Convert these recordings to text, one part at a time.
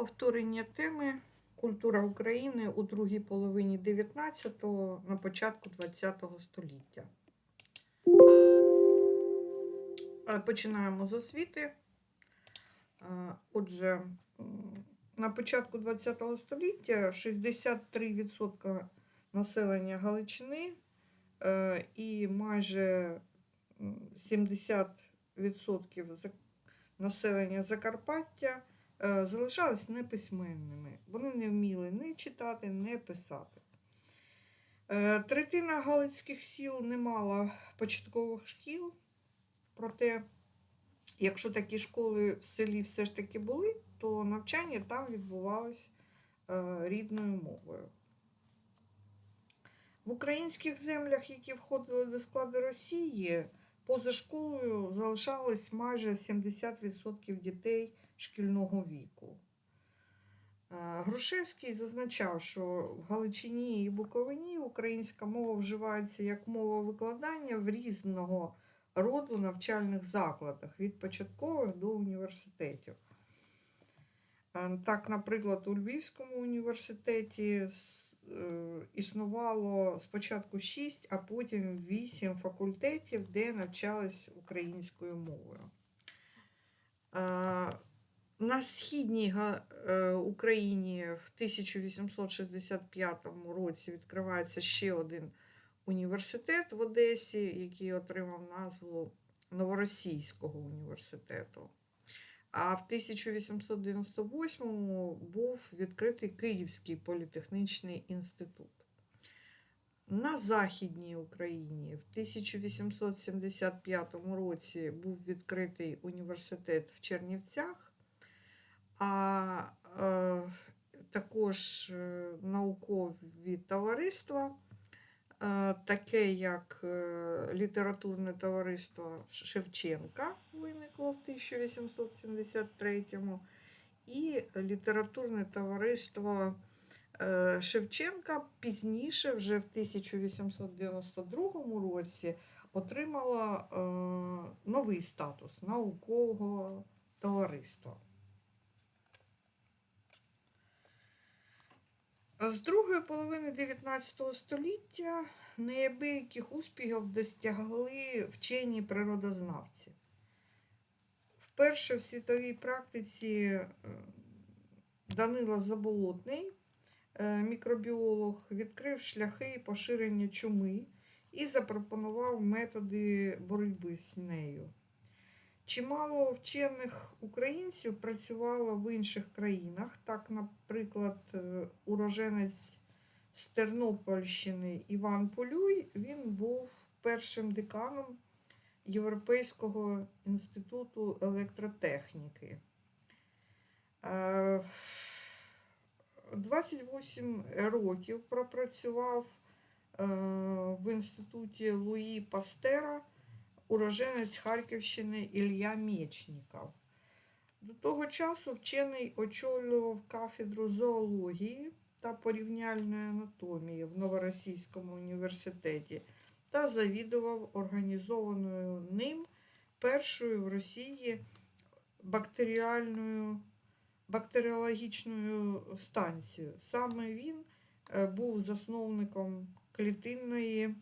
Повторення теми Культура України у другій половині 19-го, на початку 20-го століття. Е, Починаємо з освіти. Е, Отже, на початку 20 століття 63% населення Галичини е, і майже 70% населення Закарпаття залишались неписьменними. Вони не вміли ні читати, ні писати. Е, Третина галицьких сіл не мала початкових шкіл, проте, якщо такі школи в селі все ж таки були, то навчання там відбувалось е, рідною мовою. В українських землях, які входили до складу Росії, поза школою залишалось майже 70% дітей шкільного віку. Грушевський зазначав, що в Галичині і Буковині українська мова вживається як мова викладання в різного роду навчальних закладах від початкових до університетів. Так, наприклад, у Львівському університеті е, існувало спочатку 6, а потім 8 факультетів, де навчались українською мовою. На східній е, Україні в 1865 році відкривається ще один університет в Одесі, який отримав назву Новоросійського університету. А в 1898 був відкритий Київський політехнічний інститут. На Західній Україні в 1875 році був відкритий університет в Чернівцях, а також е, наукові товариства, е, таке як е, літературне товариство Шевченка виникло в 1873 і літературне товариство Шевченка пізніше, вже в 1892 році, отримало новий статус наукового товариства. З другої половини 19 століття неабияких успіхів досягли вчені природознавці. Вперше в світовій практиці е, Данило Заболотний, е, мікробіолог, відкрив шляхи поширення чуми і запропонував методи боротьби з нею. Чимало вчених українців працювало в інших країнах. Так, наприклад, е, уроженець з Тернопільщини Іван Полюй він був першим деканом Європейського інституту електротехніки. Е, 28 років пропрацював е, в інституті Луї Пастера уроженець Харківщини Ілля Мєчніков. До того часу вчений очолював кафедру зоології та порівняльної анатомії в Новоросійському університеті та завідував організованою ним першою в Росії бактеріальною, бактеріологічною станцією. Саме він е, був засновником клітинної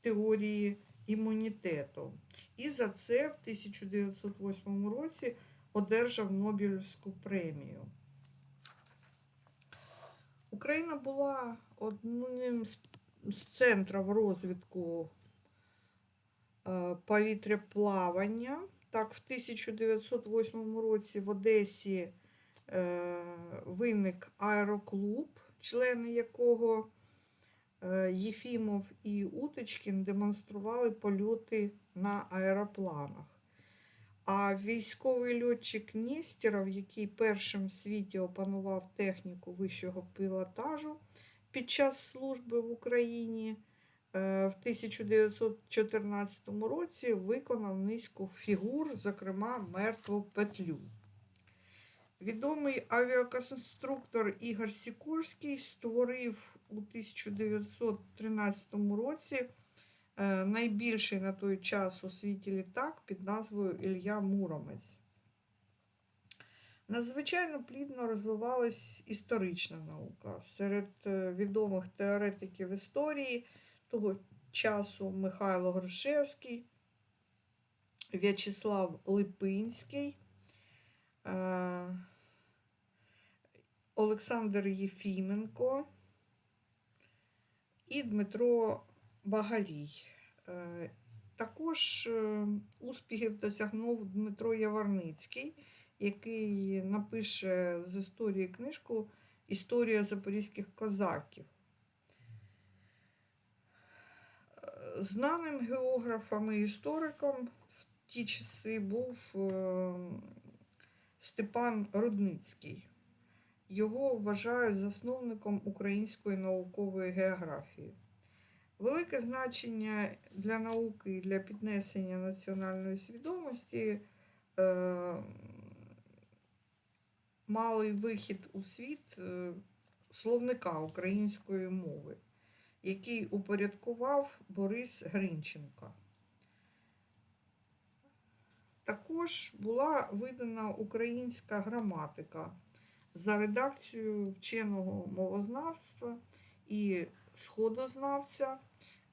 теорії імунітету. І за це в 1908 році одержав Нобелівську премію. Україна була одним з, центрів розвитку е, повітряплавання. Так, в 1908 році в Одесі е, виник аероклуб, члени якого Єфімов і Уточкін демонстрували польоти на аеропланах. А військовий льотчик Нєстєров, який першим в світі опанував техніку вищого пілотажу під час служби в Україні, е, в 1914 році виконав низку фігур, зокрема мертву петлю. Відомий авіаконструктор Ігор Сікорський створив у 1913 році е, найбільший на той час у світі літак під назвою Ілля Муромець. Надзвичайно плідно розвивалась історична наука. Серед е, відомих теоретиків історії того часу Михайло Грушевський, В'ячеслав Липинський, е, Олександр Єфіменко і Дмитро Багалій. Е, Також е, успіхів досягнув Дмитро Яворницький, який напише з історії книжку Історія запорізьких козаків. Е, Знаним географом і істориком в ті часи був е, Степан Рудницький. Його вважають засновником української наукової географії. Велике значення для науки і для піднесення національної свідомості е, малий вихід у світ е, словника української мови, який упорядкував Борис Гринченко. Також була видана українська граматика за редакцією вченого мовознавства і сходознавця,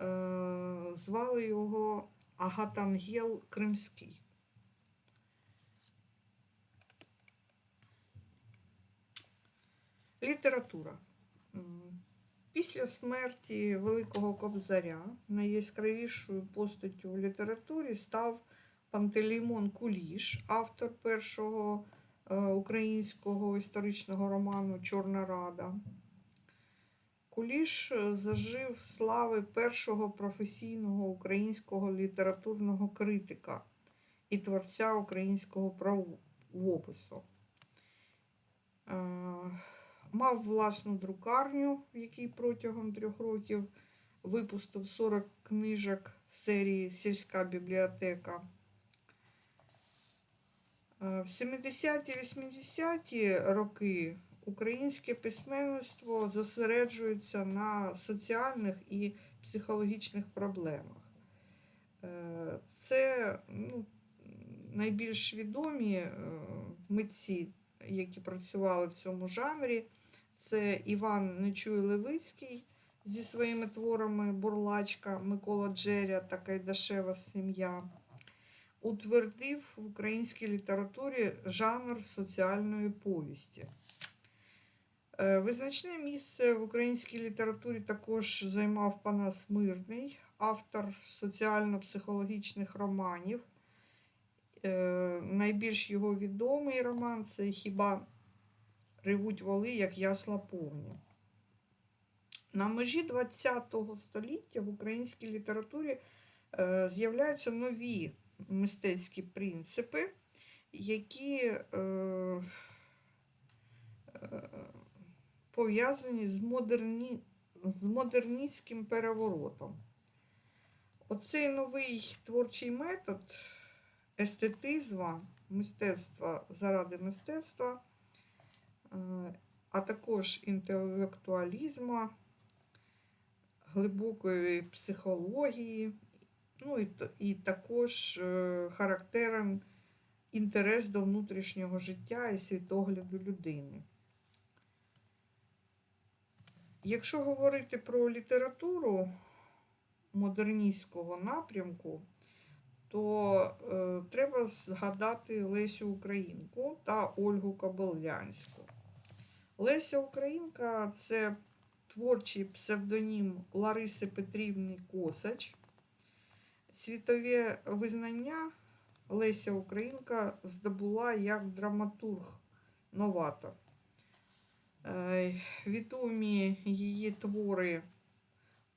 е, звали його Агатангел Кримський. Література. Після смерті Великого Кобзаря найяскравішою постаттю в літературі став Пантелеймон Куліш, автор першого українського історичного роману Чорна Рада. Куліш е, зажив слави першого професійного українського літературного критика і творця українського правопису. Е, Мав власну друкарню, в якій протягом трьох років випустив 40 книжок серії Сільська бібліотека. В 70-80-ті роки українське письменництво зосереджується на соціальних і психологічних проблемах. Е, Це ну, найбільш відомі е, митці, які працювали в цьому жанрі. Це Іван Нечуй Левицький зі своїми творами Бурлачка, Микола Джеря та Кайдашева сім'я утвердив в українській літературі жанр соціальної повісті. Е, Визначне місце в українській літературі також займав Панас Мирний, автор соціально-психологічних романів. Е, Найбільш його відомий роман це хіба Ревуть воли, як ясла повні. На межі ХХ століття в українській літературі е, з'являються нові мистецькі принципи, які е, е, пов'язані з, модерні, з модерністським переворотом. Оцей новий творчий метод естетизма, мистецтва заради мистецтва, е, а також інтелектуалізму, глибокої психології, ну і, і також е, характером інтерес до внутрішнього життя і світогляду людини. Якщо говорити про літературу модерністського напрямку, то е, треба згадати Лесю Українку та Ольгу Кобилянську. Леся Українка це творчий псевдонім Лариси Петрівни Косач. Світове визнання Леся Українка здобула як драматург-новатор. Е, Відомі її твори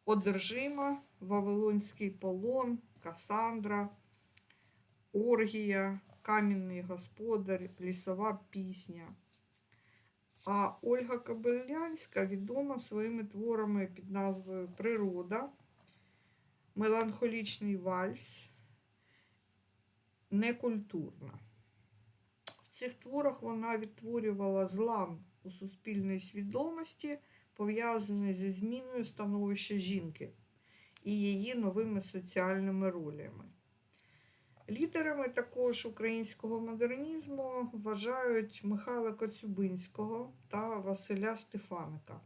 Одержима, Вавилонський полон, Касандра, Оргія, Кам'яний господар, Лісова пісня. А Ольга Кобилянська відома своїми творами під назвою Природа, Меланхолічний вальс, Некультурна. В цих творах вона відтворювала злам у суспільній свідомості, пов'язаний зі зміною становища жінки і її новими соціальними ролями. Лідерами також українського модернізму вважають Михайла Коцюбинського та Василя Стефаника.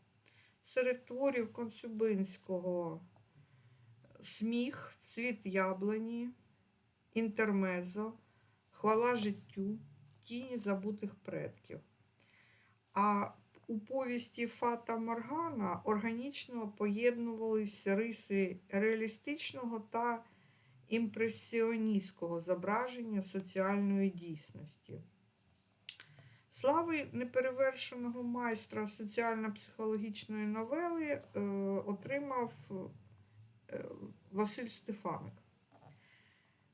Серед творів Коцюбинського Сміх, Цвіт яблуні, Інтермезо, Хвала життю, Тіні забутих предків. А у повісті Фата Моргана органічно поєднувалися риси реалістичного та імпресіоністського зображення соціальної дійсності. Слави неперевершеного майстра соціально-психологічної новели е, отримав Василь Стефаник.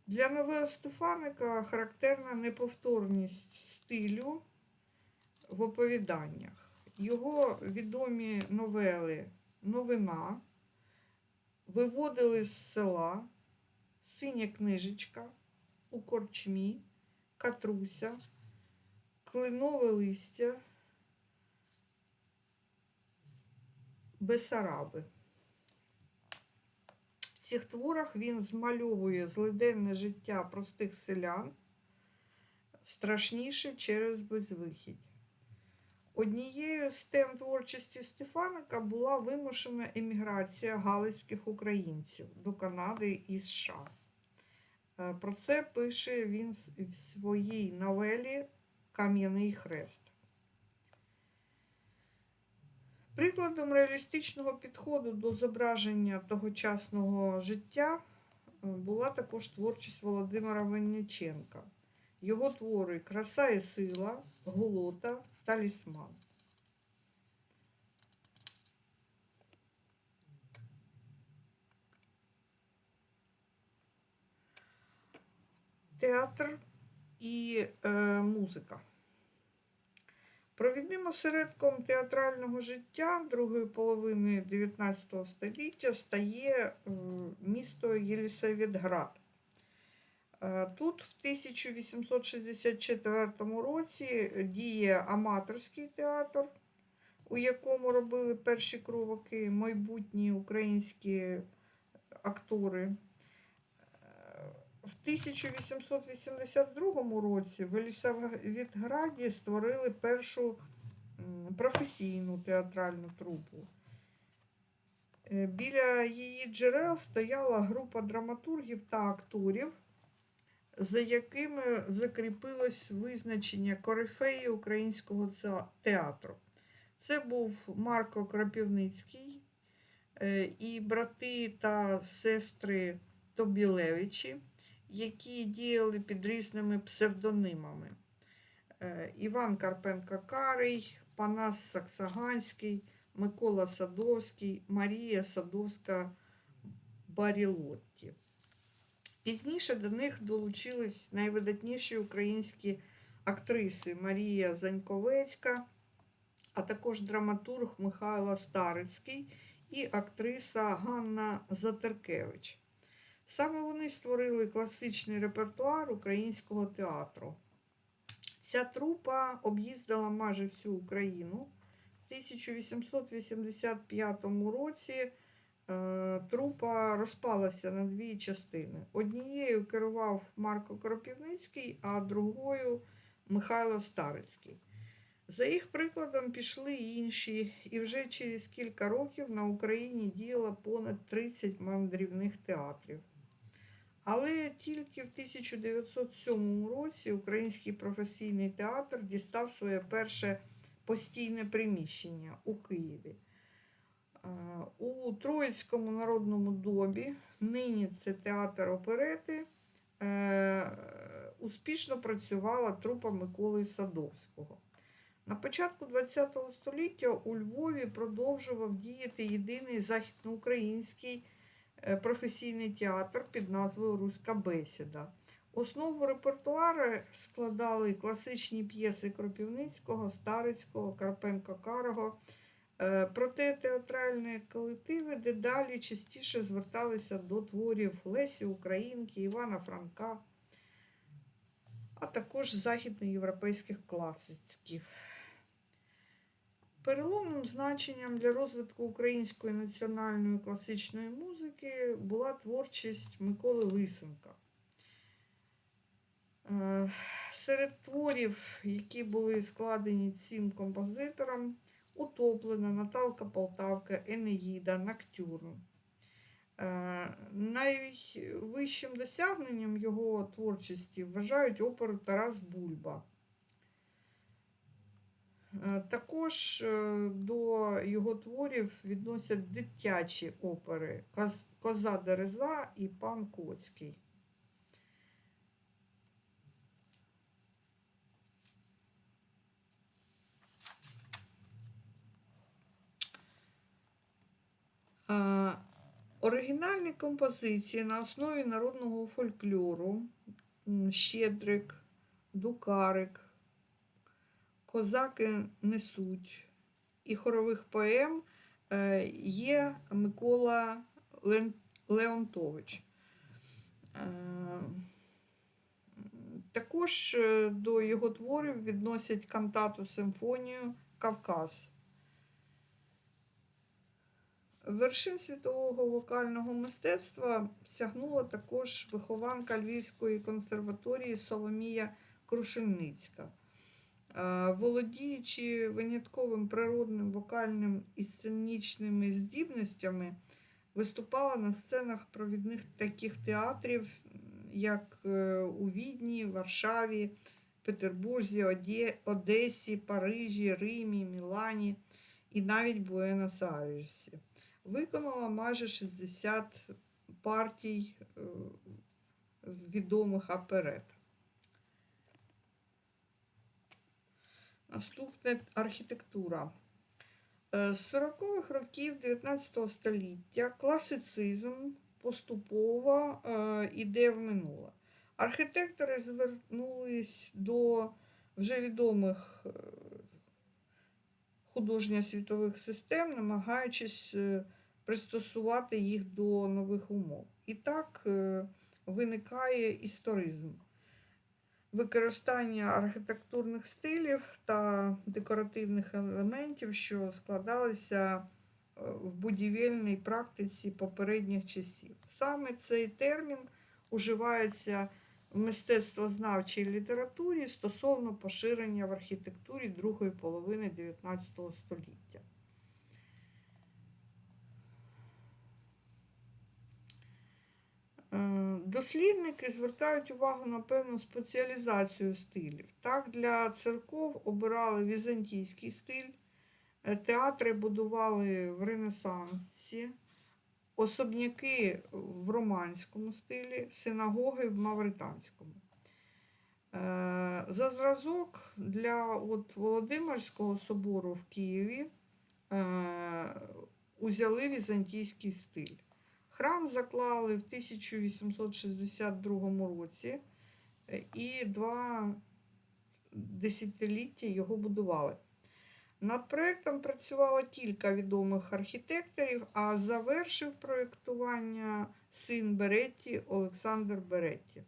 Для новел Стефаника характерна неповторність стилю в оповіданнях. Його відомі новели Новина виводили з села, Синя книжечка, У корчмі, Катруся, Клинове листя, Бесараби. Цих творах він змальовує злиденне життя простих селян, страшніше через безвихідь. Однією з тем творчості Стефаника була вимушена еміграція галицьких українців до Канади і США. Е, Про це пише він в своїй новелі Кам'яний хрест. Прикладом реалістичного підходу до зображення тогочасного життя е, була також творчість Володимира Винниченка. Його твори Краса і сила, Голота, Талісман. Театр і е, музика. Провідним осередком театрального життя другої половини 19 століття стає місто Єлісаветград. Е, Тут в 1864 році діє аматорський театр, у якому робили перші кроки майбутні українські актори. В 1882 році в Елісаветграді створили першу професійну театральну трупу. Е, Біля її джерел стояла група драматургів та акторів, за якими закріпилось визначення корифеї українського театру. Це був Марко Крапівницький е, і брати та сестри Тобілевичі, які діяли під різними псевдонимами. Е, Іван Карпенко Карий, Панас Саксаганський, Микола Садовський, Марія Садовська Барілотті. Пізніше до них долучились найвидатніші українські актриси Марія Заньковецька, а також драматург Михайло Старицький і актриса Ганна Затеркевич. Саме вони створили класичний репертуар українського театру. Ця трупа об'їздила майже всю Україну. В 1885 році е, трупа розпалася на дві частини. Однією керував Марко Кропівницький, а другою Михайло Старицький. За їх прикладом пішли інші, і вже через кілька років на Україні діяло понад 30 мандрівних театрів. Але тільки в 1907 році Український професійний театр дістав своє перше постійне приміщення у Києві. Е, У Троїцькому народному домі, нині це театр оперети, е, успішно працювала трупа Миколи Садовського. На початку ХХ століття у Львові продовжував діяти єдиний західноукраїнський професійний театр під назвою Руська бесіда. Основу репертуару складали класичні п'єси Кропівницького, Старицького, Карпенко-Карого. Е, Проте театральні колективи дедалі частіше зверталися до творів Лесі Українки, Івана Франка, а також західноєвропейських класиків. Переломним значенням для розвитку української національної класичної музики була творчість Миколи Лисенка. Е, Серед творів, які були складені цим композитором, утоплена Наталка Полтавка, Енеїда, Ноктюрн. Е, Найвищим досягненням його творчості вважають оперу Тарас Бульба. Е, Також е, до його творів відносять дитячі опери Коза Дереза і Пан Коцький. Е, Оригінальні композиції на основі народного фольклору Щедрик, Дукарик, Козаки несуть і хорових поем е, є Микола Леонтович. Е, Також е, до його творів відносять кантату симфонію Кавказ. Вершин світового вокального мистецтва сягнула також вихованка Львівської консерваторії Соломія Крушельницька. Е, Володіючи винятковим природним вокальним і сценічними здібностями, виступала на сценах провідних таких театрів, як е, у Відні, Варшаві, Петербурзі, Одесі, Парижі, Римі, Мілані і навіть Буенос-Айресі. Виконала майже 60 партій е, відомих оперет. Наступне архітектура. Е, З 40-х років 19 століття класицизм поступово е, іде в минуле. Архітектори звернулись до вже відомих е, художньо-світових систем, намагаючись пристосувати їх до нових умов. І так виникає історизм використання архітектурних стилів та декоративних елементів, що складалися е, в будівельній практиці попередніх часів. Саме цей термін уживається в мистецтвознавчій літературі стосовно поширення в архітектурі другої половини 19 століття. Дослідники звертають увагу на певну спеціалізацію стилів. Так, для церков обирали візантійський стиль, е, театри будували в Ренесансі, особняки в романському стилі, синагоги в мавританському. Е, За зразок для от Володимирського собору в Києві е, узяли візантійський стиль. Храм заклали в 1862 році е, і два десятиліття його будували. Над проєктом працювало кілька відомих архітекторів, а завершив проєктування син Беретті Олександр Беретті. Е,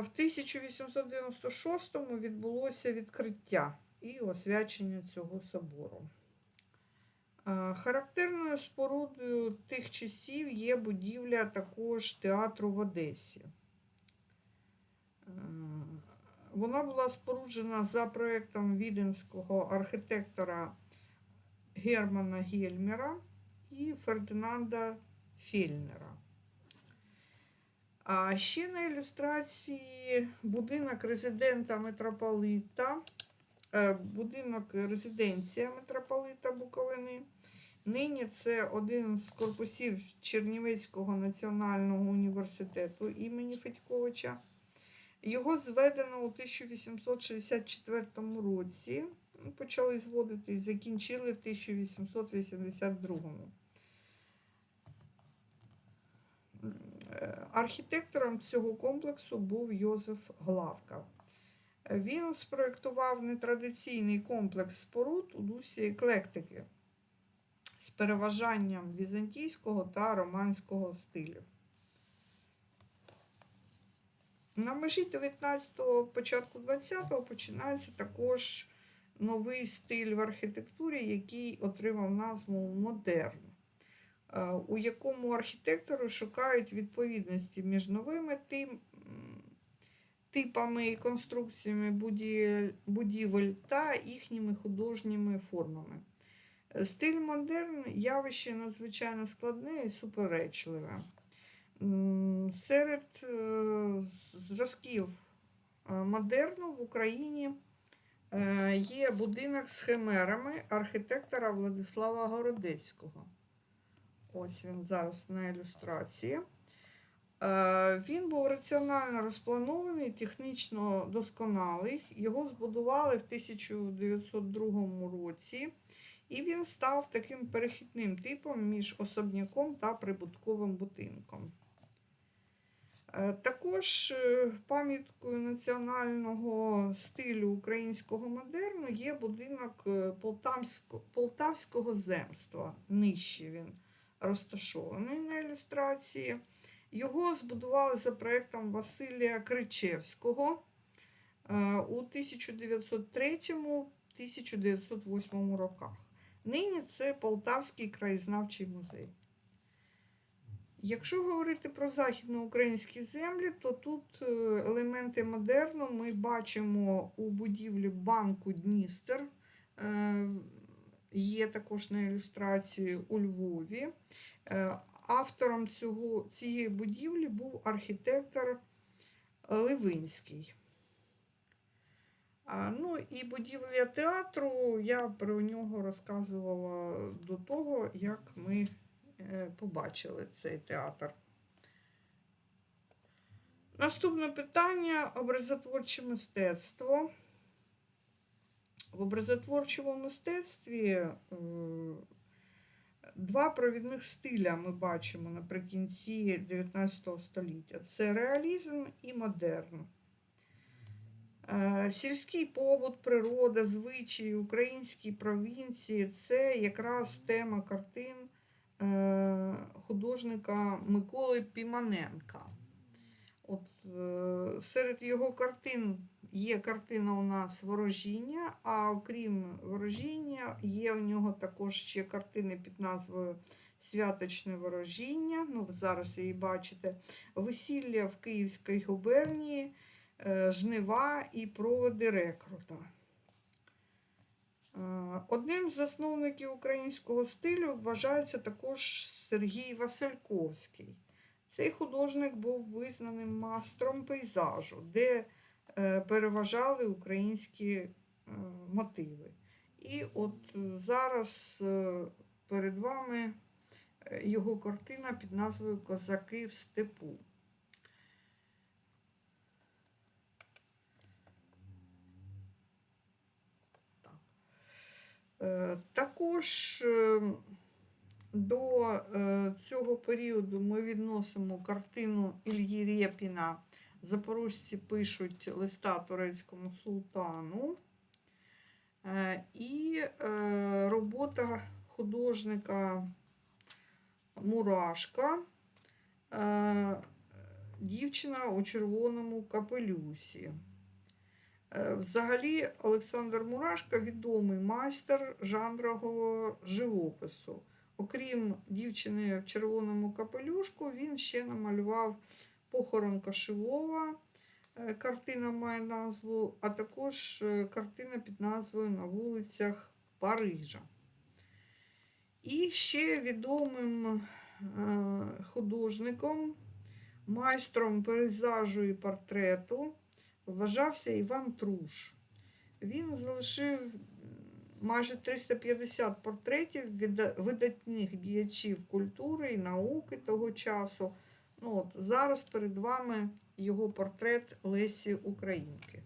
В 1896 відбулося відкриття і освячення цього собору. Характерною спорудою тих часів є будівля також театру в Одесі. Вона була споруджена за проєктом віденського архітектора Германа Гельмера і Фердинанда Фельнера. А ще на ілюстрації будинок резидента митрополита, будинок резиденція митрополита Буковини. Нині це один з корпусів Чернівецького національного університету імені Федьковича. Його зведено у 1864 році. Ну, Почали зводити і закінчили в 1882. Е, Архітектором цього комплексу був Йозеф Главка. Він спроєктував нетрадиційний комплекс споруд у дусі еклектики з переважанням візантійського та романського стилів. На межі 19-го, початку 20-го починається також новий стиль в архітектурі, який отримав назву модерн, е, у якому архітектори шукають відповідності між новими типами і конструкціями будівель, та їхніми художніми формами. Стиль модерн явище надзвичайно складне і суперечливе. Серед е, зразків е, модерну в Україні е, є будинок з химерами архітектора Владислава Городецького. Ось він зараз на ілюстрації. Е, Він був раціонально розпланований, технічно досконалий. Його збудували в 1902 році, і він став таким перехідним типом між особняком та прибутковим будинком. Е, Також е, пам'яткою національного стилю українського модерну є будинок Полтавського земства. Нижче він розташований на ілюстрації. Його збудували за проєктом Василія Кричевського е, у 1903-1908 роках. Нині це Полтавський краєзнавчий музей. Якщо говорити про західноукраїнські землі, то тут е, елементи модерну ми бачимо у будівлі банку Дністер. Е, Є також на ілюстрації у Львові. Автором цього, цієї будівлі був архітектор Левинський. А, ну і будівля театру, я про нього розказувала до того, як ми е, побачили цей театр. Наступне питання образотворче мистецтво. В образотворчому мистецтві е, два провідних стиля ми бачимо наприкінці 19 століття: це реалізм і модерн. Е, Сільський побут, природа, звичаї, українські провінції це якраз тема картин е, художника Миколи Піманенка. От, е, серед його картин є картина у нас Ворожіння, а окрім ворожіння, є у нього також ще картини під назвою Святочне ворожіння. Ну, зараз її бачите. Весілля в Київській губернії, е, жнива і проводи рекрута. Е, Одним з засновників українського стилю вважається також Сергій Васильковський. Цей художник був визнаним мастром пейзажу, де переважали українські е, мотиви. І от е, зараз е, перед вами е, його картина під назвою Козаки в степу. Е, Також е, до е, цього періоду ми відносимо картину Ільї Рєпіна Запорожці пишуть листа турецькому султану. Е, І е, робота художника Мурашка е, Дівчина у червоному капелюсі. Взагалі, Олександр Мурашка відомий майстер жанрового живопису. Окрім дівчини в червоному капелюшку, він ще намалював похорон Кашевова. Е, Картина має назву, а також е, картина під назвою На вулицях Парижа. І ще відомим е, художником, майстром пейзажу і портрету вважався Іван Труш. Він залишив майже 350 портретів видатних діячів культури і науки того часу. Ну, от, зараз перед вами його портрет Лесі Українки.